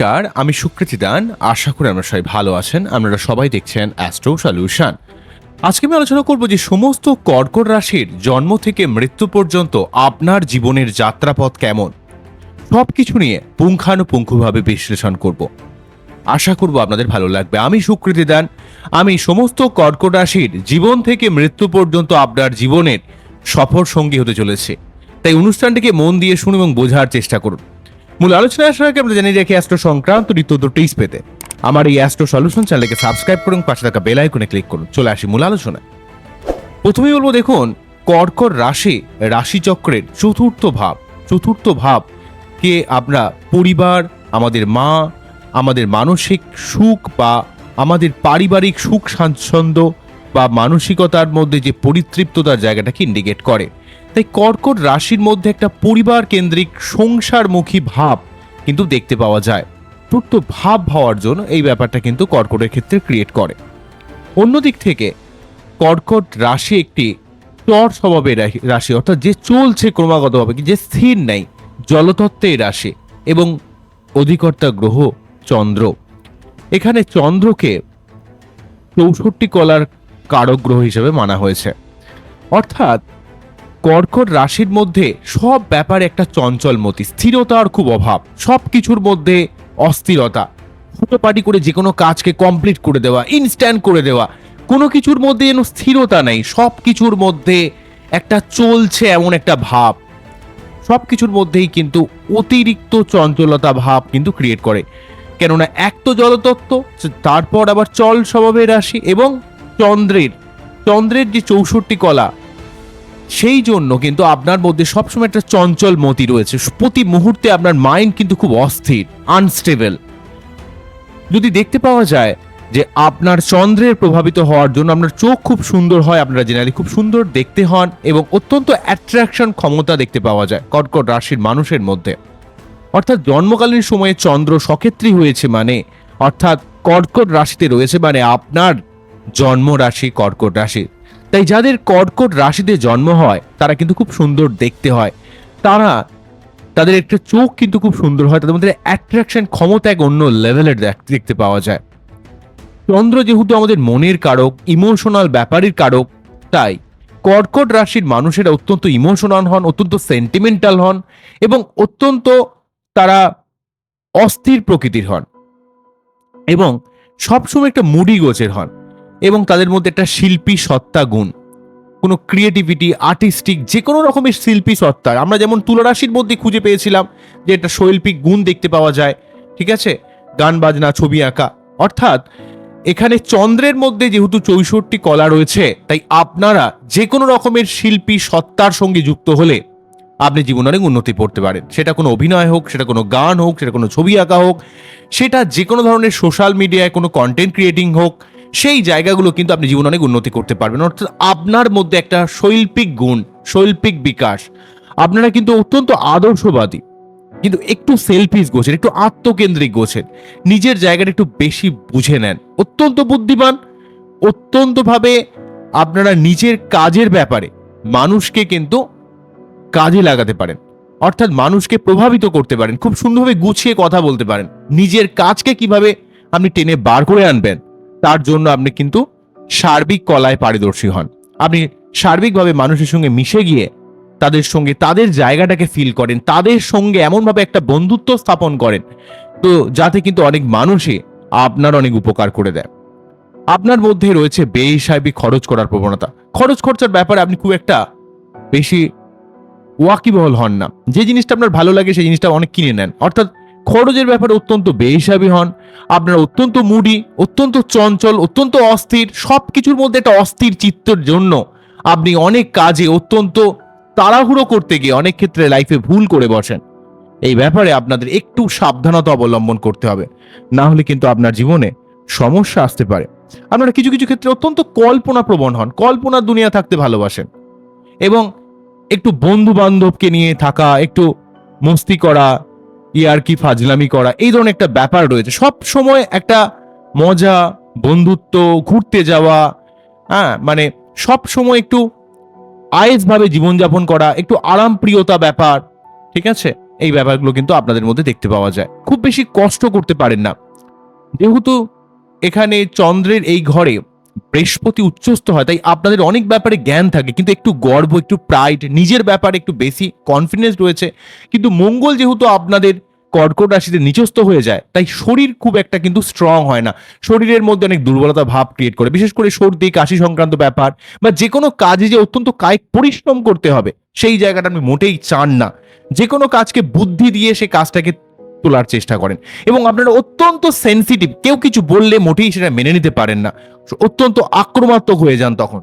নমস্কার, আমি সুকৃতি দান। আশা করি আমরা সবাই ভালো আছেন। আপনারা সবাই দেখছেন অ্যাস্ট্রো সলিউশন আজকে আমি আলোচনা করব যে সমস্ত কর্কট রাশির জন্ম থেকে মৃত্যু পর্যন্ত আপনার জীবনের যাত্রাপথ কেমন? সব কিছু নিয়ে পুঙ্খানুপুঙ্খভাবে বিশ্লেষণ করব। আশা করব আপনাদের ভালো লাগবে। আমি সুকৃতি দান। আমি সমস্ত কর্কট রাশির জীবন থেকে মৃত্যু পর্যন্ত আপনার জীবনের সফর সঙ্গী হতে চলেছে। তাই অনুষ্ঠানটিকে মন দিয়ে শুনুন এবং বোঝার চেষ্টা করুন। মূল আলোচনা আসার আগে আমরা জানিয়ে রাখি অ্যাস্ট্রো সংক্রান্ত নিত্য টিপস পেতে। আমার এই অ্যাস্ট্রো সলিউশন চ্যানেলকে সাবস্ক্রাইব করুন, পাশে থাকা বেল আইকনে ক্লিক করুন। চলে আসি মূল আলোচনায়। প্রথমেই বলব, দেখুন, কর্কট রাশি, রাশিচক্রের চতুর্থ ভাব চতুর্থ ভাব কে আমরা পরিবার, আমাদের মা, আমাদের মানসিক সুখ বা আমাদের পারিবারিক সুখ স্বাচ্ছন্দ্য বা মানসিকতার মধ্যে যে পরিতৃপ্ততার জায়গাটাকে ইন্ডিকেট করে। তাই কর্কট রাশির মধ্যে একটা পরিবার কেন্দ্রিক সংসারমুখী ভাব কিন্তু দেখতে পাওয়া যায়। চতুর্থ ভাব হওয়ার জন্য এই ব্যাপারটা কিন্তু কর্কটের ক্ষেত্রে ক্রিয়েট করে। অন্যদিক থেকে কর্কট রাশি একটি চর স্বভাবের রাশি অর্থাৎ যে চলছে ক্রমাগতভাবে যে স্থির নেই, জলতত্ত্বের রাশি এবং অধিকর্তা গ্রহ চন্দ্র। এখানে চন্দ্রকে চৌষট্টি কলার কারক গ্রহ হিসেবে মানা হয়েছে। অর্থাৎ কর্কট রাশির মধ্যে সব ব্যাপারে একটা চঞ্চল মতি, স্থিরতার খুব অভাব। সব কিছুর মধ্যে অস্থিরতা। ফুটোপাটি করে যে কোনো কাজকে কমপ্লিট করে দেওয়া ইনস্ট্যান্ট করে দেওয়া, কোনো কিছুর মধ্যে যেন স্থিরতা নেই, সব কিছুর মধ্যে একটা চলছে এমন একটা ভাব। সব কিছুর মধ্যেই কিন্তু অতিরিক্ত চঞ্চলতা ভাব কিন্তু ক্রিয়েট করে। কেননা এক তো জলতত্ত্ব, তারপর আবার চল স্বভাবের রাশি এবং চন্দ্রের। চন্দ্রের যে চৌষট্টি কলা সেই জন্য কিন্তু আপনার মধ্যে সবসময় একটা চঞ্চল মতি রয়েছে। প্রতি মুহূর্তে আপনার মাইন্ড কিন্তু খুব অস্থির আনস্টেবল যদি দেখতে পাওয়া যায় যে আপনার চন্দ্রের প্রভাবিত হওয়ার জন্য আপনার চোখ খুব সুন্দর হয়, আপনারা জেনারেলি খুব সুন্দর দেখতে হন এবং অত্যন্ত অ্যাট্রাকশন ক্ষমতা দেখতে পাওয়া যায় কর্কট রাশির মানুষের মধ্যে। অর্থাৎ জন্মকালীন সময়ে চন্দ্র সক্ষেত্রী হয়েছে মানে অর্থাৎ কর্কট রাশিতে রয়েছে মানে আপনার জন্ম রাশি কর্কট রাশি। তাই যাদের কর্কট রাশিতে জন্ম হয়, তারা কিন্তু খুব সুন্দর দেখতে হয়। তারা তাদের একটা চোখ কিন্তু খুব সুন্দর হয়, তাদের মধ্যে অ্যাট্রাকশন ক্ষমতা এক অন্য লেভেলের দেখতে পাওয়া যায়। চন্দ্র যেহেতু আমাদের মনের কারক ইমোশনাল ব্যাপারের কারক, তাই কর্কট রাশির মানুষেরা অত্যন্ত ইমোশনাল হন, অত্যন্ত সেন্টিমেন্টাল হন এবং অত্যন্ত তারা অস্থির প্রকৃতির হন এবং সবসময় একটা মুডি গোছের হন। এবং তাদের মধ্যে একটা শিল্পী সত্তা গুণ। কোনো ক্রিয়েটিভিটি আর্টিস্টিক যে কোনো রকমের শিল্পী সত্তা আমরা যেমন তুলারাশির মধ্যে খুঁজে পেয়েছিলাম যে একটা শৈল্পিক গুণ দেখতে পাওয়া যায়, ঠিক আছে? গান, বাজনা, ছবি আঁকা। অর্থাৎ এখানে চন্দ্রের মধ্যে যেহেতু চৌষট্টি কলা রয়েছে, তাই আপনারা যে কোনো রকমের শিল্পী সত্তার সঙ্গে যুক্ত হলে আপনি জীবনে অনেক উন্নতি করতে পারেন। সেটা কোনো অভিনয় হোক, সেটা কোনো গান হোক, সেটা কোনো ছবি আঁকা হোক, সেটা যে কোনো ধরনের সোশ্যাল মিডিয়ায় কোনো কন্টেন্ট ক্রিয়েটিং হোক সেই জায়গাগুলো কিন্তু আপনি জীবনে অনেক উন্নতি করতে পারবেন। অর্থাৎ আপনার মধ্যে একটা শৈল্পিক গুণ, শৈল্পিক বিকাশ। আপনারা কিন্তু অত্যন্ত আদর্শবাদী। কিন্তু একটু সেলফিস গোছেন, একটু আত্মকেন্দ্রিক গোছেন। নিজের জায়গাটা একটু বেশি বুঝে নেন। অত্যন্ত বুদ্ধিমান, অত্যন্তভাবে আপনারা নিজের কাজের ব্যাপারে মানুষকে কিন্তু কাজে লাগাতে পারেন। অর্থাৎ মানুষকে প্রভাবিত করতে পারেন। খুব সুন্দরভাবে গুছিয়ে কথা বলতে পারেন। নিজের কাজকে কীভাবে আপনি টেনে বার করে আনবেন। তার জন্য আপনি কিন্তু সার্বিক কলায় পারদর্শী হন। আপনি সার্বিকভাবে মানুষের সঙ্গে মিশে গিয়ে তাদের সঙ্গে তাদের জায়গাটাকে ফিল করেন, তাদের সঙ্গে এমনভাবে একটা বন্ধুত্ব স্থাপন করেন, তো যাতে কিন্তু অনেক মানুষই আপনার অনেক উপকার করে দেয়। আপনার মধ্যে রয়েছে বেহিসাবি খরচ করার প্রবণতা। খরচ খরচার ব্যাপারে আপনি খুব একটা বেশি ওয়াকিবহল হন না। যে জিনিসটা আপনার ভালো লাগে, সেই জিনিসটা অনেক কিনে নেন। অর্থাৎ খরচের ব্যাপারে অত্যন্ত বেহিসাবি হন। আপনার অত্যন্ত মুডি, অত্যন্ত চঞ্চল, অত্যন্ত অস্থির সব কিছুর মধ্যে একটা অস্থির চিত্তর জন্য আপনি অনেক কাজে অত্যন্ত তাড়াহুড়ো করতে গিয়ে অনেক ক্ষেত্রে লাইফে ভুল করে বসেন। এই ব্যাপারে আপনাদের একটু সাবধানতা অবলম্বন করতে হবে। না হলে কিন্তু আপনার জীবনে সমস্যা আসতে পারে। আপনারা কিছু কিছু ক্ষেত্রে অত্যন্ত কল্পনা প্রবণ হন, কল্পনার দুনিয়া থাকতে ভালোবাসেন এবং একটু বন্ধু বান্ধবকে নিয়ে থাকা, একটু মস্তি করা ইয়ারকি ফাজলামি করা, এই ধরনের একটা ব্যাপার রয়েছে। সব সময় একটা মজা, বন্ধুত্ব, ঘুরতে যাওয়া হ্যাঁ মানে সব সময় একটু আয়েসভাবে জীবনযাপন করা, একটু আরামপ্রিয়তা ব্যাপার, ঠিক আছে? এই ব্যাপারগুলো কিন্তু আপনাদের মধ্যে দেখতে পাওয়া যায়। খুব বেশি কষ্ট করতে পারেন না। যেহেতু এখানে চন্দ্রের এই ঘরে বৃহস্পতি উচ্চস্থ হয়, তাই আপনাদের অনেক ব্যাপারে জ্ঞান থাকে, কিন্তু একটু গর্ব, একটু প্রাইড নিজের ব্যাপারে একটু বেশি কনফিডেন্স রয়েছে। কিন্তু মঙ্গল যেহেতু আপনাদের কর্কট রাশিতে নিচস্থ হয়ে যায়, তাই শরীর খুব একটা কিন্তু স্ট্রং হয় না। শরীরের মধ্যে অনেক দুর্বলতা ভাব ক্রিয়েট করে, বিশেষ করে সর্দি, কাশি সংক্রান্ত ব্যাপার বা যে কোনো কাজে যে অত্যন্ত কায়িক পরিশ্রম করতে হবে, সেই জায়গাটা আপনি মোটেই চান না। যে কোনো কাজকে বুদ্ধি দিয়ে সে কাজটাকে তোলার চেষ্টা করেন। এবং আপনারা অত্যন্ত সেন্সিটিভ কেউ কিছু বললে মোটেই সেটা মেনে নিতে পারেন না। অত্যন্ত আক্রমাত্মক হয়ে যান তখন।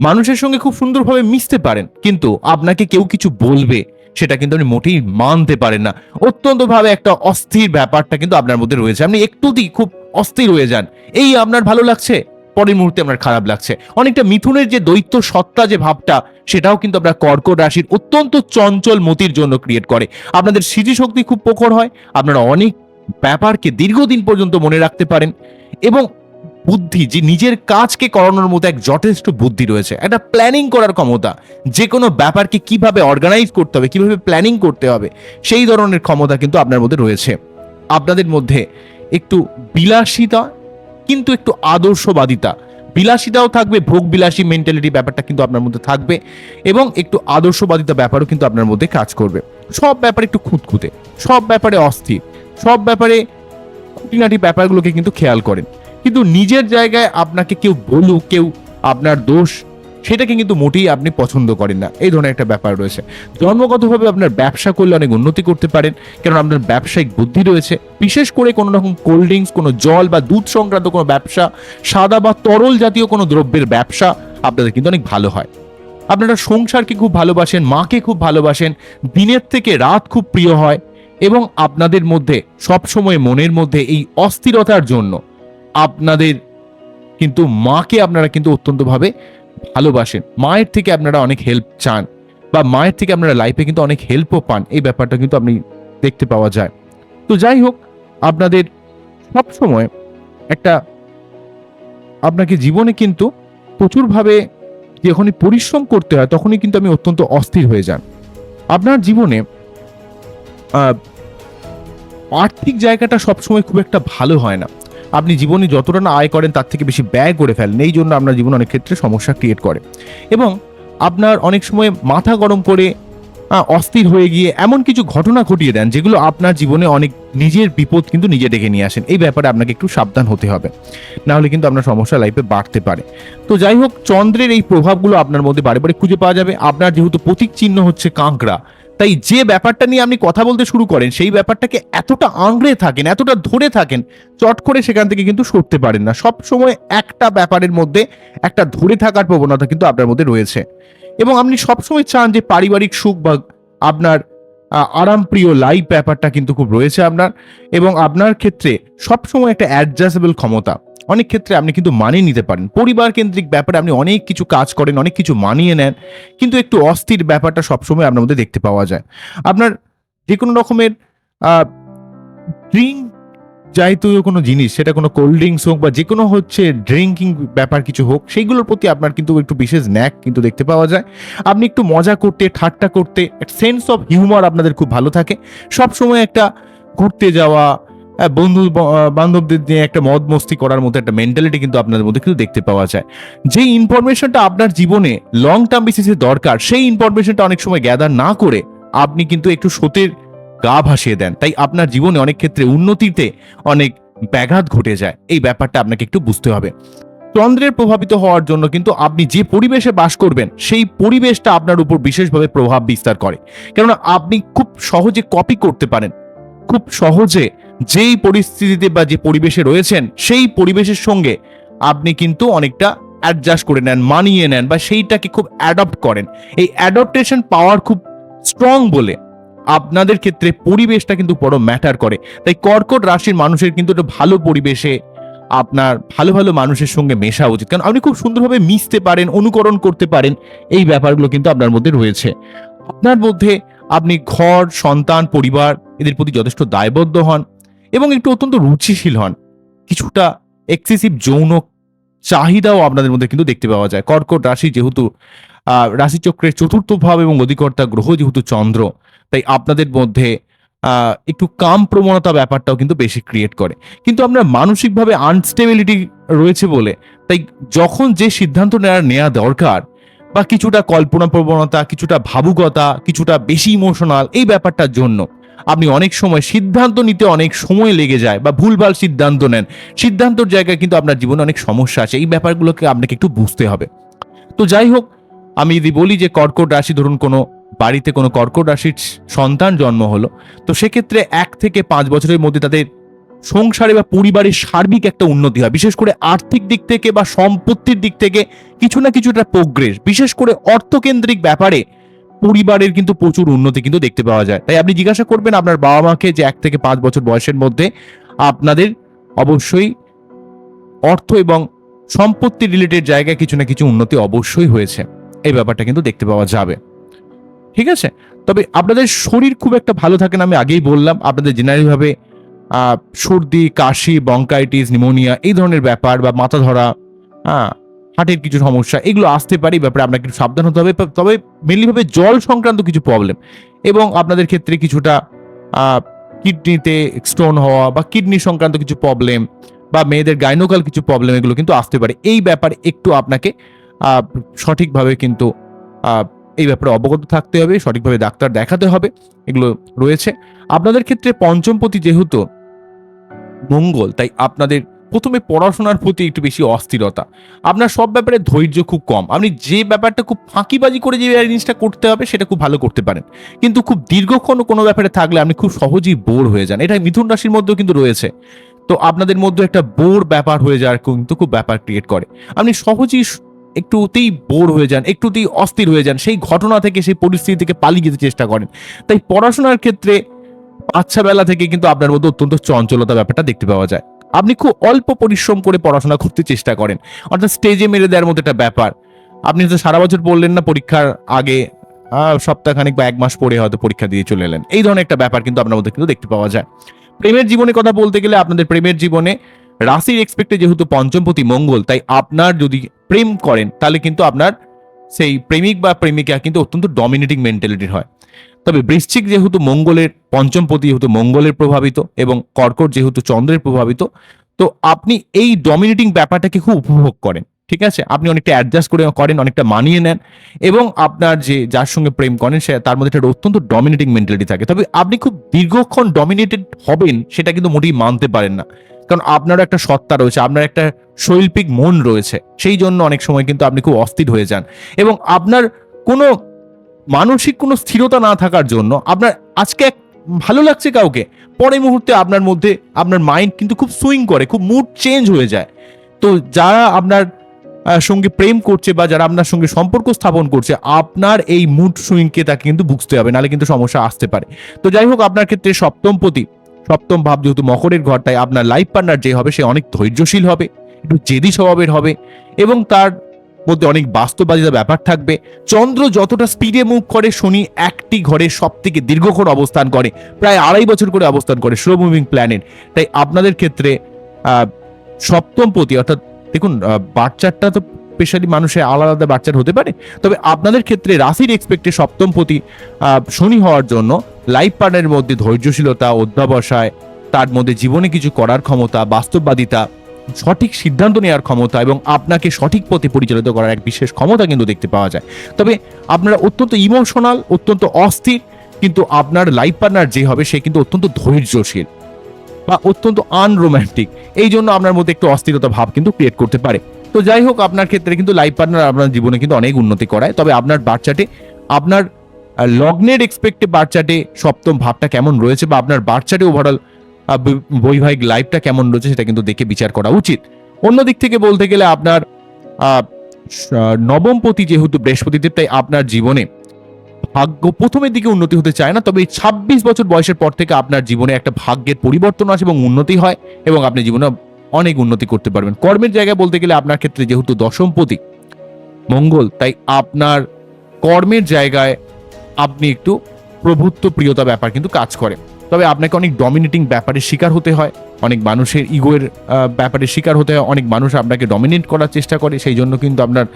মানুষের সঙ্গে খুব সুন্দরভাবে মিশতে পারেন, কিন্তু আপনাকে কেউ কিছু বলবে, সেটা কিন্তু আপনি মোটেই মানতে পারেন না। অত্যন্তভাবে একটা অস্থির ব্যাপারটা কিন্তু আপনার মধ্যে রয়েছে। আপনি একটুতেই খুব অস্থির হয়ে যান। এই আপনার ভালো লাগছে? পরের মুহূর্তে আপনার খারাপ লাগছে। অনেকটা মিথুনের যে দৈত্য সত্তা যে ভাবটা, সেটাও কিন্তু আপনার কর্কট রাশির অত্যন্ত চঞ্চল মতির জন্য ক্রিয়েট করে। আপনাদের স্মৃতিশক্তি খুব প্রখর হয়, আপনারা অনেক ব্যাপারকে দীর্ঘদিন পর্যন্ত মনে রাখতে পারেন এবং বুদ্ধি, যে নিজের কাজকে করানোর মতো এক যথেষ্ট বুদ্ধি রয়েছে। একটা প্ল্যানিং করার ক্ষমতা, যে কোনো ব্যাপারকে কীভাবে অর্গানাইজ করতে হবে, কীভাবে প্ল্যানিং করতে হবে, সেই ধরনের ক্ষমতা কিন্তু আপনার মধ্যে রয়েছে। আপনাদের মধ্যে একটু বিলাসিতা কিন্তু একটু আদর্শবাদিতা। বিলাসিতাও থাকবে ভোগ বিলাসী মেন্টালিটি ব্যাপারটা কিন্তু আপনার মধ্যে থাকবে এবং একটু আদর্শবাদিতা ব্যাপারও কিন্তু আপনার মধ্যে কাজ করবে। সব ব্যাপারে একটু খুঁতখুঁতে, সব ব্যাপারে অস্থির, সব ব্যাপারে খুঁটিনাটি ব্যাপারগুলোকে কিন্তু খেয়াল করেন। কিন্তু নিজের জায়গায় আপনাকে কেউ বলুক, কেউ আপনার দোষ সেটাকে কিন্তু মোটেই আপনি পছন্দ করেন না। এই ধরনের একটা ব্যাপার রয়েছে। জন্মগতভাবে আপনার ব্যবসা করলে অনেক উন্নতি করতে পারেন কারণ আপনার ব্যবসায়িক বুদ্ধি রয়েছে। বিশেষ করে কোনো রকম কোল্ড ড্রিঙ্কস কোনো জল বা দুধ সংক্রান্ত কোনো ব্যবসা, সাদা বা তরল জাতীয় কোনো দ্রব্যের ব্যবসা আপনাদের কিন্তু অনেক ভালো হয়। আপনারা সংসারকে খুব ভালোবাসেন, মাকে খুব ভালোবাসেন, দিনের থেকে রাত খুব প্রিয় হয় এবং আপনাদের মধ্যে, সবসময় মনের মধ্যে এই অস্থিরতার জন্য আপনাদের কিন্তু মাকে আপনারা কিন্তু অত্যন্তভাবে ভালোবাসেন। মায়ের থেকে আপনারা অনেক হেল্প চান বা মায়ের থেকে আপনারা লাইফে কিন্তু অনেক হেল্পও পান। এই ব্যাপারটা কিন্তু আপনি দেখতে পাওয়া যায়। তো যাই হোক, আপনাদের সবসময় একটা আপনাকে জীবনে কিন্তু প্রচুরভাবে যখনই পরিশ্রম করতে হয়, তখনই কিন্তু আমি অত্যন্ত অস্থির হয়ে যান। আপনার জীবনে আর্থিক জায়গাটা সবসময় খুব একটা ভালো হয় না। আপনি জীবনে যতটা না আয় করেন, তার থেকে বেশি ব্যয় করে ফেলেন। এই জন্য আপনার জীবন অনেক ক্ষেত্রে সমস্যা ক্রিয়েট করে। এবং আপনার অনেক সময় মাথা গরম করে অস্থির হয়ে গিয়ে এমন কিছু ঘটনা ঘটিয়ে দেন, যেগুলো আপনার জীবনে অনেক নিজের বিপদ কিন্তু নিজে ডেকে নিয়ে আসেন। এই ব্যাপারে আপনাকে একটু সাবধান হতে হবে। না হলে কিন্তু আপনার সমস্যা লাইফে বাড়তে পারে। তো যাই হোক, চন্দ্রের এই প্রভাবগুলো আপনার মধ্যে বারে বারে খুঁজে পাওয়া যাবে। আপনার যেহেতু প্রতীক চিহ্ন হচ্ছে কাঁকড়া তাই যে ব্যাপারটা নিয়ে আপনি কথা বলতে শুরু করেন, সেই ব্যাপারটাকে এতটা আংড়ে থাকেন, এতটা ধরে থাকেন, চট করে সেখান থেকে কিন্তু সরতে পারেন না। সব সময় একটা ব্যাপারের মধ্যে একটা ধরে থাকার প্রবণতা কিন্তু আপনার মধ্যে রয়েছে। এবং আপনি সবসময় চান যে পারিবারিক সুখ বা আপনার আরামপ্রিয় লাইফ ব্যাপারটা কিন্তু খুব রয়েছে আপনার। এবং আপনার ক্ষেত্রে সবসময় একটা অ্যাডজাস্টেবল ক্ষমতা। অনেক ক্ষেত্রে আপনি কিন্তু মানিয়ে নিতে পারেন। পরিবার কেন্দ্রিক ব্যাপারে আপনি অনেক কিছু কাজ করেন, অনেক কিছু মানিয়ে নেন, কিন্তু একটু অস্থির ব্যাপারটা সবসময় আপনার মধ্যে দেখতে পাওয়া যায়। আপনার যে কোনো রকমের ড্রিঙ্ক জাতীয় কোনো জিনিস, সেটা কোনো কোল্ড ড্রিঙ্কস হোক বা যে কোনো হচ্ছে ড্রিঙ্কিং ব্যাপার কিছু হোক সেইগুলোর প্রতি আপনার কিন্তু একটু বিশেষ ন্যাক কিন্তু দেখতে পাওয়া যায়। আপনি একটু মজা করতে, ঠাট্টা করতে সেন্স অফ হিউমার আপনাদের খুব ভালো থাকে। সব সময় একটা ঘুরতে যাওয়া বন্ধু বান্ধবদের নিয়ে একটা মদ মস্তি করার মতো একটা মেন্টালিটি কিন্তু আপনাদের মধ্যে কিন্তু দেখতে পাওয়া যায়। যে ইনফরমেশনটা আপনার জীবনে লং টার্ম বেসিসে দরকার, সেই ইনফরমেশনটা অনেক সময় গ্যাদার না করে আপনি কিন্তু একটু সতের গা ভাসিয়ে দেন। তাই আপনার জীবনে অনেক ক্ষেত্রে উন্নতিতে অনেক ব্যাঘাত ঘটে যায়। এই ব্যাপারটা আপনাকে একটু বুঝতে হবে। চন্দ্রের প্রভাবিত হওয়ার জন্য কিন্তু আপনি যে পরিবেশে বাস করবেন, সেই পরিবেশটা আপনার উপর বিশেষভাবে প্রভাব বিস্তার করে। কেননা আপনি খুব সহজে কপি করতে পারেন। খুব সহজে যেই পরিস্থিতিতে বা যে পরিবেশে রয়েছেন, সেই পরিবেশের সঙ্গে আপনি কিন্তু অনেকটা অ্যাডজাস্ট করে নেন, মানিয়ে নেন বা সেইটাকে খুব অ্যাডপ্ট করেন। এই অ্যাডপ্টেশন পাওয়ার খুব স্ট্রং বলে আপনাদের ক্ষেত্রে পরিবেশটা কিন্তু বড় ম্যাটার করে। তাই কর্কট রাশির মানুষের কিন্তু একটা ভালো পরিবেশে আপনার ভালো ভালো মানুষের সঙ্গে মেশা উচিত। কারণ আপনি খুব সুন্দরভাবে মিশতে পারেন, অনুকরণ করতে পারেন, এই ব্যাপারগুলো কিন্তু আপনার মধ্যে রয়েছে। আপনার মধ্যে আপনি ঘর, সন্তান, পরিবার, এদের প্রতি যথেষ্ট দায়বদ্ধ হন। এবং একটু অত্যন্ত রুচিশীল হন। কিছুটা এক্সেসিভ যৌন চাহিদাও আপনাদের মধ্যে কিন্তু দেখতে পাওয়া যায়। কর্কট রাশি যেহেতু রাশিচক্রের চতুর্থ ভাব এবং অধিকর্তা গ্রহ যেহেতু চন্দ্র, তাই আপনাদের মধ্যে একটু কাম প্রবণতা ব্যাপারটাও কিন্তু বেশি ক্রিয়েট করে। কিন্তু আপনার মানসিকভাবে আনস্টেবিলিটি রয়েছে বলে, তাই যখন যে সিদ্ধান্ত নেওয়ার, নেওয়া দরকার, বা কিছুটা কল্পনা প্রবণতা, কিছুটা ভাবুকতা, কিছুটা বেশি ইমোশনাল এই ব্যাপারটার জন্য আপনি অনেক সময় সিদ্ধান্ত নিতে অনেক সময় লেগে যায় বা ভুলভাল সিদ্ধান্ত নেন। সিদ্ধান্তর জায়গায় কিন্তু আপনার জীবনে অনেক সমস্যা আছে। এই ব্যাপারগুলোকে আপনাকে একটু বুঝতে হবে। তো যাই হোক, আমি যদি বলি যে কর্কট রাশি, ধরুন কোনো বাড়িতে কোনো কর্কট রাশির সন্তান জন্ম হলো, তো সেক্ষেত্রে এক থেকে পাঁচ বছরের মধ্যে তাদের সংসারে বা পরিবারের সার্বিক একটা উন্নতি হয়। বিশেষ করে আর্থিক দিক থেকে বা সম্পত্তির দিক থেকে কিছু না কিছু একটা প্রোগ্রেস বিশেষ করে অর্থকেন্দ্রিক ব্যাপারে পরিবারের কিন্তু প্রচুর উন্নতি কিন্তু দেখতে পাওয়া যায়। তাই আপনি জিজ্ঞাসা করবেন আপনার বাবা মাকে যে এক থেকে পাঁচ বছর বয়সের মধ্যে আপনাদের অবশ্যই অর্থ এবং সম্পত্তি রিলেটেড জায়গায় কিছু না কিছু উন্নতি অবশ্যই হয়েছে। এই ব্যাপারটা কিন্তু দেখতে পাওয়া যাবে। ঠিক আছে? তবে আপনাদের শরীর খুব একটা ভালো থাকে না, আমি আগেই বললাম, আপনাদের জেনারেলভাবে সর্দি, কাশি বঙ্কাইটিস নিমোনিয়া এই ধরনের ব্যাপার বা মাথা ধরা হ্যাঁ হার্টের কিছু সমস্যা, এগুলো আসতে পারে ব্যাপারে আপনাকে একটু সাবধান হতে হবে। তবে মেনলিভাবে জল সংক্রান্ত কিছু প্রবলেম এবং আপনাদের ক্ষেত্রে কিছুটা কিডনিতে স্টোন হওয়া বা কিডনি সংক্রান্ত কিছু প্রবলেম বা মেয়েদের গাইনোকাল কিছু প্রবলেম এগুলো কিন্তু আসতে পারে। এই ব্যাপারে একটু আপনাকে সঠিকভাবে কিন্তু এই ব্যাপারে অবগত থাকতে হবে, সঠিকভাবে ডাক্তার দেখাতে হবে, এগুলো রয়েছে। আপনাদের ক্ষেত্রে পঞ্চমপতি যেহেতু, মঙ্গল, তাই আপনাদের প্রথমে পড়াশোনার প্রতি একটু বেশি অস্থিরতা। আপনার সব ব্যাপারে ধৈর্য খুব কম। আপনি যে ব্যাপারটা খুব ফাঁকিবাজি করে যে জিনিসটা করতে হবে, সেটা খুব ভালো করতে পারেন। কিন্তু খুব দীর্ঘক্ষণ কোনো ব্যাপারে থাকলে আপনি খুব সহজেই বোর হয়ে যান। এটা মিথুন রাশির মধ্যেও কিন্তু রয়েছে। তো আপনাদের মধ্যে একটা বোর ব্যাপার হয়ে যাওয়ার কিন্তু খুব ব্যাপার ক্রিয়েট করে। আপনি সহজেই একটুতেই বোর হয়ে যান, একটুতেই অস্থির হয়ে যান। সেই ঘটনা থেকে, সেই পরিস্থিতি থেকে পালিয়ে যেতে চেষ্টা করেন। তাই পড়াশোনার ক্ষেত্রে বাচ্চা বেলা থেকে কিন্তু আপনার মধ্যে অত্যন্ত চঞ্চলতা ব্যাপারটা দেখতে পাওয়া যায়। আপনি খুব অল্প পরিশ্রম করে পড়াশোনা করতে চেষ্টা করেন। অর্থাৎ স্টেজে মেরে দেওয়ার মতো একটা ব্যাপার। আপনি তো সারা বছর পড়লেন না, পরীক্ষার আগে সপ্তাহখানেক বা এক মাস পরে হয়তো পরীক্ষা দিয়ে চলে এলেন। এই ধরনের একটা ব্যাপার কিন্তু আপনার মধ্যে কিন্তু দেখতে পাওয়া যায়। প্রেমের জীবনে কথা বলতে গেলে আপনাদের প্রেমের জীবনে রাশির এক্সপেক্টে যেহেতু পঞ্চমপতি মঙ্গল, তাই আপনার যদি প্রেম করেন, তাহলে কিন্তু আপনার সেই প্রেমিক বা প্রেমিকা কিন্তু অত্যন্ত ডমিনেটিং মেন্টালিটির হয়। তবে বৃশ্চিক যেহেতু মঙ্গলের পঞ্চমপতি যেহেতু মঙ্গলের প্রভাবিত এবং কর্কট যেহেতু চন্দ্রের প্রভাবিত, তো আপনি এই ডমিনেটিং ব্যাপারটাকে খুব উপভোগ করেন, ঠিক আছে? আপনি অনেকটা অ্যাডজাস্ট করে করেন, অনেকটা মানিয়ে নেন এবং আপনার যে, যার সঙ্গে প্রেম করেন সে, তার মধ্যে একটা অত্যন্ত ডমিনেটিং মেন্টালিটি থাকে। তবে আপনি খুব দীর্ঘক্ষণ ডমিনেটেড হবেন সেটা কিন্তু মোটেই মানতে পারেন না। কারণ আপনারও একটা সত্তা রয়েছে, আপনার একটা শৈল্পিক মন রয়েছে, সেই জন্য অনেক সময় কিন্তু আপনি খুব অস্থির হয়ে যান এবং আপনার কোনো মানসিক কোনো স্থিরতা না থাকার জন্য আপনার, আজকে এক ভালো লাগছে কাউকে, পরের মুহূর্তে আপনার মধ্যে আপনার মাইন্ড কিন্তু খুব সুইং করে, খুব মুড চেঞ্জ হয়ে যায়। তো যারা আপনার সঙ্গে প্রেম করছে বা যারা আপনার সঙ্গে সম্পর্ক স্থাপন করছে, আপনার এই মুড সুইংকে তাকে কিন্তু বুঝতে হবে, নাহলে কিন্তু সমস্যা আসতে পারে। তো যাই হোক, আপনার ক্ষেত্রে সপ্তম প্রতি সপ্তম ভাব যেহেতু মকরের ঘর, তাই আপনার লাইফ পার্টনার যে হবে, সে অনেক ধৈর্যশীল হবে, একটু জেদি স্বভাবের হবে এবং তার মধ্যে অনেক বাস্তববাদিতা ব্যাপার থাকবে। চন্দ্র যতটা স্পিডে মুভ করে শনি একটি ঘরে সব থেকে দীর্ঘক্ষণ অবস্থান করে প্রায় আড়াই বছর করে অবস্থান করে স্লো মুভিং প্ল্যানেট তাই আপনাদের ক্ষেত্রে সপ্তম প্রতি অর্থাৎ দেখুন আহ, বাচ্চাটা তো স্পেশালি মানুষের আলাদা আলাদা বাচ্চার হতে পারে। তবে আপনাদের ক্ষেত্রে রাশির এক্সপেক্টে সপ্তম প্রতি শনি হওয়ার জন্য লাইফ পার্টনারের মধ্যে ধৈর্যশীলতা অধ্যাবসায় তার মধ্যে জীবনে কিছু করার ক্ষমতা বাস্তববাদিতা সঠিক সিদ্ধান্ত নেওয়ার ক্ষমতা এবং আপনাকে সঠিক পথে পরিচালিত করার এক বিশেষ ক্ষমতা কিন্তু দেখতে পাওয়া যায়। তবে আপনারা অত্যন্ত ইমোশনাল অত্যন্ত অস্থির, কিন্তু আপনার লাইফ পার্টনার যে হবে, সে কিন্তু অত্যন্ত ধৈর্যশীল বা অত্যন্ত আনরোম্যান্টিক এই জন্য আপনার মধ্যে একটু অস্থিরতা ভাব কিন্তু ক্রিয়েট করতে পারে। তো যাই হোক, আপনার ক্ষেত্রে কিন্তু লাইফ পার্টনার আপনার জীবনে কিন্তু অনেক উন্নতি করায়। তবে আপনার বাচ্চাটে আপনার লগ্নের এক্সপেক্টে বাচ্চাটে সপ্তম ভাবটা কেমন রয়েছে বা আপনার বাচ্চাটে ওভারঅল বৈবাহিক লাইফটা কেমন রয়েছে সেটা কিন্তু দেখে বিচার করা উচিত। অন্য দিক থেকে বলতে গেলে আপনার নবমপতি যেহেতু বৃহস্পতিদেব, তাই আপনার জীবনে ভাগ্য প্রথমের দিকে উন্নতি হতে চায় না। তবে ছাব্বিশ বছর বয়সের পর থেকে আপনার জীবনে একটা ভাগ্যের পরিবর্তন আসে এবং উন্নতি হয় এবং আপনি জীবনে অনেক উন্নতি করতে পারবেন। কর্মের জায়গায় বলতে গেলে আপনার ক্ষেত্রে যেহেতু দশমপতি মঙ্গল, তাই আপনার কর্মের জায়গায় আপনি একটু প্রভুত্ব প্রিয়তা ব্যাপার কিন্তু কাজ করে। তবে আপনাকে অনেক ডমিনেটিং ব্যাপারের শিকার হতে হয়, অনেক মানুষের ইগোয়ের ব্যাপারে শিকার হতে হয়, অনেক মানুষ আপনাকে ডমিনেট করার চেষ্টা করে, সেই জন্য কিন্তু আপনার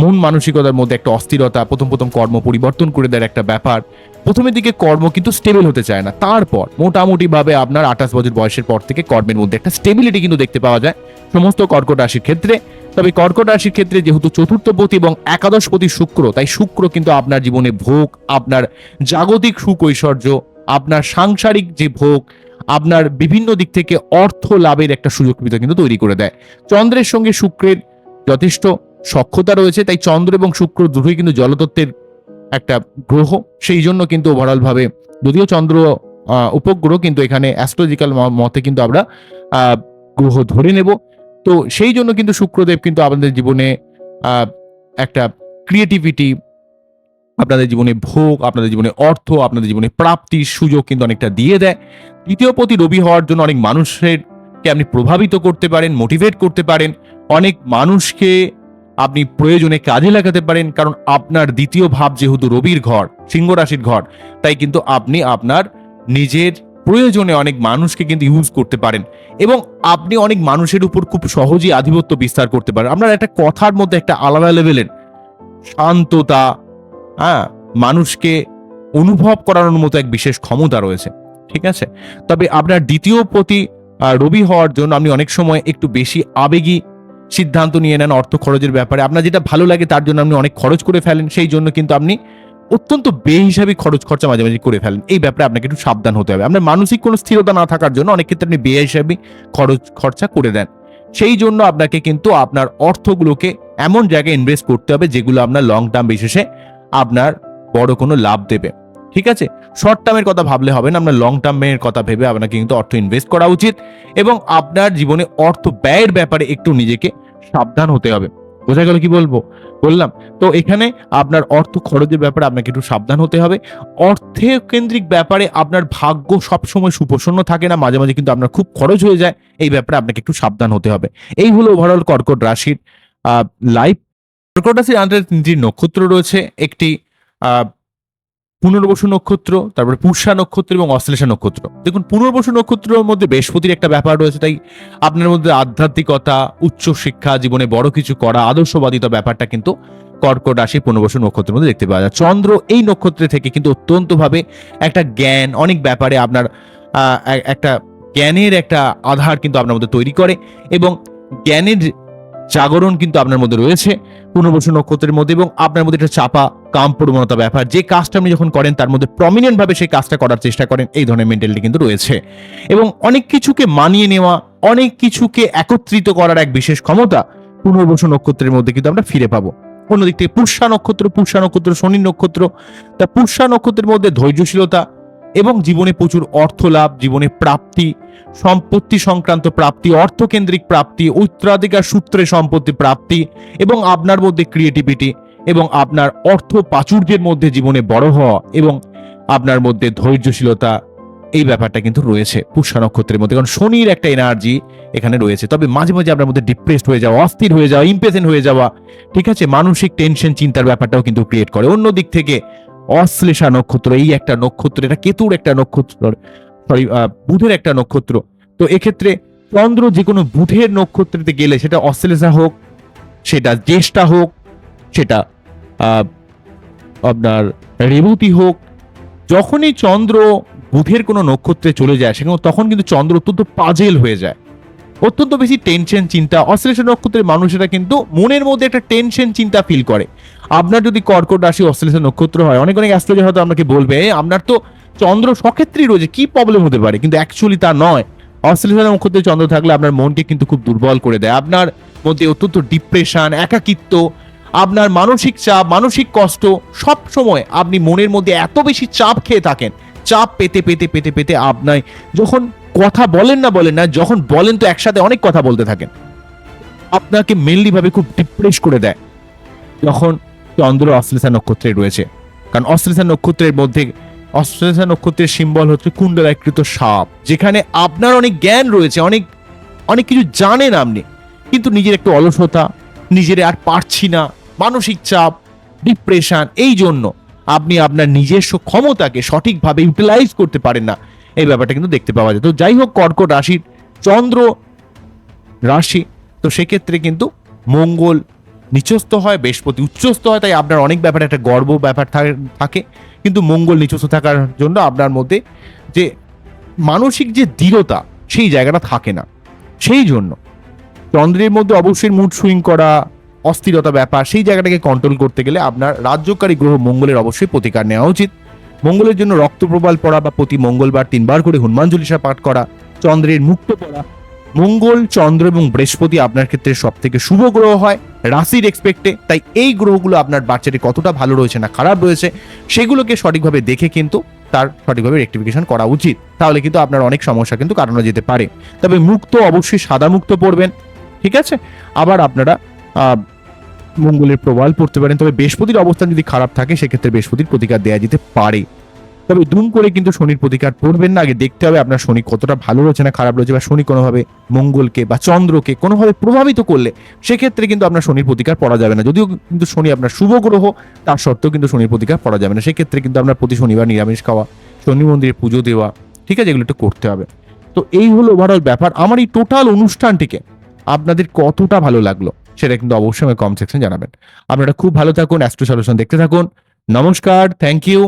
মন মানসিকতার মধ্যে একটা অস্থিরতা, প্রথম প্রথম কর্ম পরিবর্তন করে দেওয়ার একটা ব্যাপার। প্রথমের দিকে কর্ম কিন্তু স্টেবল হতে চায় না, তারপর মোটামুটিভাবে আপনার আঠাশ বছর বয়সের পর থেকে কর্মের মধ্যে একটা স্টেবিলিটি কিন্তু দেখতে পাওয়া যায়, সমস্ত কর্কট রাশির ক্ষেত্রে। তবে কর্কট রাশির ক্ষেত্রে যেহেতু চতুর্থপতি এবং একাদশ একাদশপতি শুক্র, তাই শুক্র কিন্তু আপনার জীবনে ভোগ, আপনার জাগতিক সুখ ঐশ্বর্য আপনার সাংসারিক যে ভোগ, আপনার বিভিন্ন দিক থেকে অর্থ লাভের একটা সুযোগ সুবিধা কিন্তু তৈরি করে দেয়। চন্দ্রের সঙ্গে শুক্রের যথেষ্ট সক্ষতা রয়েছে, তাই চন্দ্র এবং শুক্র দুটোই কিন্তু জলতত্ত্বের একটা গ্রহ। সেই জন্য কিন্তু ওভারঅল ভাবে যদিও চন্দ্র উপগ্রহ, কিন্তু এখানে অ্যাস্ট্রোলজিক্যাল মতে কিন্তু আমরা গ্রহ ধরে নেব। তো সেই জন্য কিন্তু শুক্রদেব কিন্তু আমাদের জীবনে একটা ক্রিয়েটিভিটি আপনাদের জীবনে ভোগ, আপনাদের জীবনে অর্থ, আপনাদের জীবনে প্রাপ্তির সুযোগ কিন্তু অনেকটা দিয়ে দেয়। দ্বিতীয় প্রতি রবি হওয়ার জন্য অনেক মানুষের কে আপনি প্রভাবিত করতে পারেন মোটিভেট করতে পারেন। অনেক মানুষকে আপনি প্রয়োজনে কাজে লাগাতে পারেন, কারণ আপনার দ্বিতীয় ভাব যেহেতু রবির ঘর, সিংহ রাশির ঘর, তাই কিন্তু আপনি আপনার নিজের প্রয়োজনে অনেক মানুষকে কিন্তু ইউজ করতে পারেন। এবং আপনি অনেক মানুষের উপর খুব সহজেই আধিপত্য বিস্তার করতে পারেন। আপনার একটা কথার মধ্যে একটা আলাদা লেভেলের শান্ততা হ্যাঁ মানুষকে অনুভব করানোর মতো এক বিশেষ ক্ষমতা রয়েছে, ঠিক আছে? তবে আপনার দ্বিতীয় প্রতি রবি হওয়ার জন্য আপনি অনেক সময় একটু বেশি আবেগী সিদ্ধান্ত নিয়ে নেন অর্থ খরচের ব্যাপারে। আপনার যেটা ভালো লাগে তার জন্য আপনি অনেক খরচ করে ফেলেন, সেই জন্য কিন্তু আপনি অত্যন্ত বেহিসাবি খরচ খরচা মাঝে মাঝে করে ফেলেন। এই ব্যাপারে আপনাকে একটু সাবধান হতে হবে। আপনার মানসিক কোনো স্থিরতা না থাকার জন্য অনেক ক্ষেত্রে আপনি বেহিসাবি খরচ খরচা করে দেন। সেই জন্য আপনাকে কিন্তু আপনার অর্থগুলোকে এমন জায়গায় ইনভেস্ট করতে হবে যেগুলো আপনার লং টার্ম বিশেষে আপনার বড় কোনো লাভ দেবে। ঠিক আছে? শর্ট টার্মের কথা ভাবলে হবে না আপনার লং টার্মের কথা ভেবে আপনাকে কিন্তু অর্থ ইনভেস্ট করা উচিত এবং আপনার জীবনে অর্থ ব্যয়ের ব্যাপারে একটু নিজেকে সাবধান হতে হবে। বোঝা গেল কি বলব? বললাম। তো এখানে আপনার অর্থ খরচের ব্যাপারে আপনাকে একটু সাবধান হতে হবে। অর্থে কেন্দ্রিক ব্যাপারে আপনার ভাগ্য সবসময় সুপ্রসন্ন থাকে না, মাঝে মাঝে কিন্তু আপনার খুব খরচ হয়ে যায়, এই ব্যাপারে আপনাকে একটু সাবধান হতে হবে। এই হলো ওভারঅল কর্কট রাশির লাইফ কর্কট রাশির আন্ডারে তিনটি নক্ষত্র রয়েছে, একটি পুনর্বসু নক্ষত্র, তারপরে পুষা নক্ষত্র এবং অশ্লেষা নক্ষত্র। দেখুন, পুনর্বসু নক্ষত্রের মধ্যে বৃহস্পতির একটা ব্যাপার রয়েছে, তাই আপনার মধ্যে আধ্যাত্মিকতা, উচ্চ শিক্ষা, জীবনে বড় কিছু করা আদর্শবাদিতা ব্যাপারটা কিন্তু কর্কট রাশি পুনর্বসু নক্ষত্রের মধ্যে দেখতে পাওয়া যায়। চন্দ্র এই নক্ষত্রে থেকে কিন্তু অত্যন্তভাবে একটা জ্ঞান, অনেক ব্যাপারে আপনার একটা জ্ঞানের একটা আধার কিন্তু আপনার মধ্যে তৈরি করে এবং জ্ঞানের জাগরণ কিন্তু আপনার মধ্যে রয়েছে পুনর্বসু নক্ষত্রের মধ্যে এবং আপনার মধ্যে একটা চাপা কাম প্রবণতা ব্যাপার। যে কাজটা আপনি যখন করেন, তার মধ্যে প্রমিনেন্ট ভাবে সেই কাজটা করার চেষ্টা করেন, এই ধরনের মেন্টালিটি কিন্তু রয়েছে। এবং অনেক কিছুকে মানিয়ে নেওয়া, অনেক কিছুকে একত্রিত করার এক বিশেষ ক্ষমতা পুনর্বসু নক্ষত্রের মধ্যে কিন্তু আমরা ফিরে পাবো। অন্যদিক থেকে পুষ্যা নক্ষত্র পুষ্যা নক্ষত্র, শনি নক্ষত্র, তা পুষ্যা নক্ষত্রের মধ্যে ধৈর্যশীলতা এবং জীবনে প্রচুর অর্থ লাভ, জীবনে প্রাপ্তি, সম্পত্তি সংক্রান্ত প্রাপ্তি, অর্থকেন্দ্রিক প্রাপ্তি, উত্তরাধিকার সূত্রে সম্পত্তি প্রাপ্তি, এবং আপনার মধ্যে ক্রিয়েটিভিটি এবং আপনার অর্থ প্রাচুর্যের মধ্যে জীবনে বড় হওয়া, এবং আপনার মধ্যে ধৈর্যশীলতা, এই ব্যাপারটা কিন্তু রয়েছে পুষ্যা নক্ষত্রের মধ্যে। কারণ শনির একটা এনার্জি এখানে রয়েছে। তবে মাঝে মাঝে আপনার মধ্যে ডিপ্রেসড হয়ে যাওয়া, অস্থির হয়ে যাওয়া ইম্পেসেন্ট হয়ে যাওয়া, ঠিক আছে? মানসিক টেনশন চিন্তার ব্যাপারটাও কিন্তু ক্রিয়েট করে। অন্য দিক থেকে অশ্লেষা নক্ষত্র, এই একটা নক্ষত্র, এটা কেতুর একটা নক্ষত্র সরি বুধের একটা নক্ষত্র। তো এক্ষেত্রে চন্দ্র যে কোনো বুধের নক্ষত্রতে গেলে সেটা অশ্লেষা হোক, সেটা জ্যেষ্ঠা হোক, সেটা আপনার রেবতী হোক, যখনই চন্দ্র বুধের কোনো নক্ষত্রে চলে যায়, সেখানে তখন কিন্তু চন্দ্র অত্যন্ত পাজেল হয়ে যায়। অত্যন্ত বেশি টেনশন চিন্তা অশ্লেষা নক্ষত্রের মানুষেরা কিন্তু মনের মধ্যে একটা টেনশন চিন্তা ফিল করে। আপনার যদি কর্কট রাশি অশ্লেষা নক্ষত্র হয়, অনেক অনেক অ্যাস্ট্রোলজি হয়তো আপনাকে বলবে আপনার তো চন্দ্র সক্ষেত্রেই রয়েছে, কি প্রবলেম হতে পারে? কিন্তু অ্যাকচুয়ালি তা নয়। অশ্লেষা নক্ষত্রে চন্দ্র থাকলে আপনার মনকে কিন্তু খুব দুর্বল করে দেয়। আপনার মধ্যে অত্যন্ত ডিপ্রেশন একাকিত্ব, আপনার মানসিক চাপ, মানসিক কষ্ট, সব সময় আপনি মনের মধ্যে এত বেশি চাপ খেয়ে থাকেন। চাপ পেতে পেতে পেতে পেতে আপনার, যখন কথা বলেন না বলেন না, যখন বলেন তো একসাথে অনেক কথা বলতে থাকেন। আপনাকে মেনলি ভাবে খুব ডিপ্রেস করে দেয়। যখন চন্দ্র অশ্লেষা নক্ষত্রে রয়েছে। কারণ অশ্লেষা নক্ষত্রের মধ্যে, অশ্লেষা নক্ষত্রের সিম্বল হচ্ছে কুণ্ডলাকৃত সাপ। যেখানে আপনার অনেক জ্ঞান রয়েছে, অনেক অনেক কিছু জানেন আপনি। কিন্তু নিজের একটু অলসতা, নিজের আর পারছি না, মানসিক চাপ ডিপ্রেশন এই জন্য আপনি আপনার নিজস্ব ক্ষমতাকে সঠিকভাবে ইউটিলাইজ করতে পারেন না। এই ব্যাপারটা কিন্তু দেখতে পাওয়া যায়। তো যাই হোক, কর্কট রাশির চন্দ্র রাশি, তো সেক্ষেত্রে কিন্তু মঙ্গল নিচস্থ হয়, বৃহস্পতি উচ্চস্থ হয়, তাই আপনার অনেক ব্যাপারে একটা গর্ব ব্যাপার থাকে। কিন্তু মঙ্গল নিচস্থ থাকার জন্য আপনার মধ্যে যে মানসিক যে দৃঢ়তা, সেই জায়গাটা থাকে না। সেই জন্য চন্দ্রের মধ্যে অবশ্যই মুড সুইং করা, অস্থিরতা ব্যাপার, সেই জায়গাটাকে কন্ট্রোল করতে গেলে আপনার রাজ্যকারী গ্রহ মঙ্গলের অবশ্যই প্রতিকার নেওয়া উচিত। মঙ্গলের জন্য রক্ত প্রবাল পড়া বা প্রতি মঙ্গলবার তিনবার করে হনুমান চল্লিশা পাঠ করা, চন্দ্রের মুক্ত পড়া। মঙ্গল, চন্দ্র এবং বৃহস্পতি আপনার ক্ষেত্রে সব থেকে শুভ গ্রহ হয়, রাশির এক্সপেক্টে তাই এই গ্রহগুলো আপনার বাচ্চাটি কতটা ভালো রয়েছে না খারাপ রয়েছে, সেগুলোকে সঠিকভাবে দেখে কিন্তু তার সঠিকভাবে রেক্টিফিকেশন করা উচিত। তাহলে কিন্তু আপনার অনেক সমস্যা কিন্তু কাটানো যেতে পারে। তবে মুক্ত অবশ্যই সাদা মুক্ত পড়বেন, ঠিক আছে? আবার আপনারা মঙ্গলের প্রবাল পড়তে পারেন। তবে বৃহস্পতির অবস্থান যদি খারাপ থাকে, সেক্ষেত্রে বৃহস্পতির প্রতিকার দেওয়া যেতে পারে। তবে দুম করে কিন্তু শনির প্রতিকার পড়বেন না। আগে দেখতে হবে আপনার শনি কতটা ভালো রয়েছে না খারাপ রয়েছে, বা শনি কোনোভাবে মঙ্গলকে বা চন্দ্রকে কোনোভাবে প্রভাবিত করলে, সেক্ষেত্রে কিন্তু আপনার শনির প্রতিকার পড়া যাবে না। যদিও কিন্তু শনি আপনার শুভ গ্রহ, তার সত্ত্বেও কিন্তু শনির প্রতিকার পড়া যাবে না। সেক্ষেত্রে কিন্তু আপনার প্রতি শনিবার নিরামিষ খাওয়া, শনি মন্দিরে পুজো দেওয়া, ঠিক আছে, এগুলো একটু করতে হবে। তো এই হলো ওভারঅল ব্যাপার। আমার এই টোটাল অনুষ্ঠানটিকে আপনাদের কতটা ভালো লাগল? সেটা কিন্তু অবশ্যই কমেন্ট সেকশন জানাবেন। আপনারা খুব ভালো থাকুন অ্যাস্ট্রো সলিউশন দেখতে থাকুন। নমস্কার থ্যাংক ইউ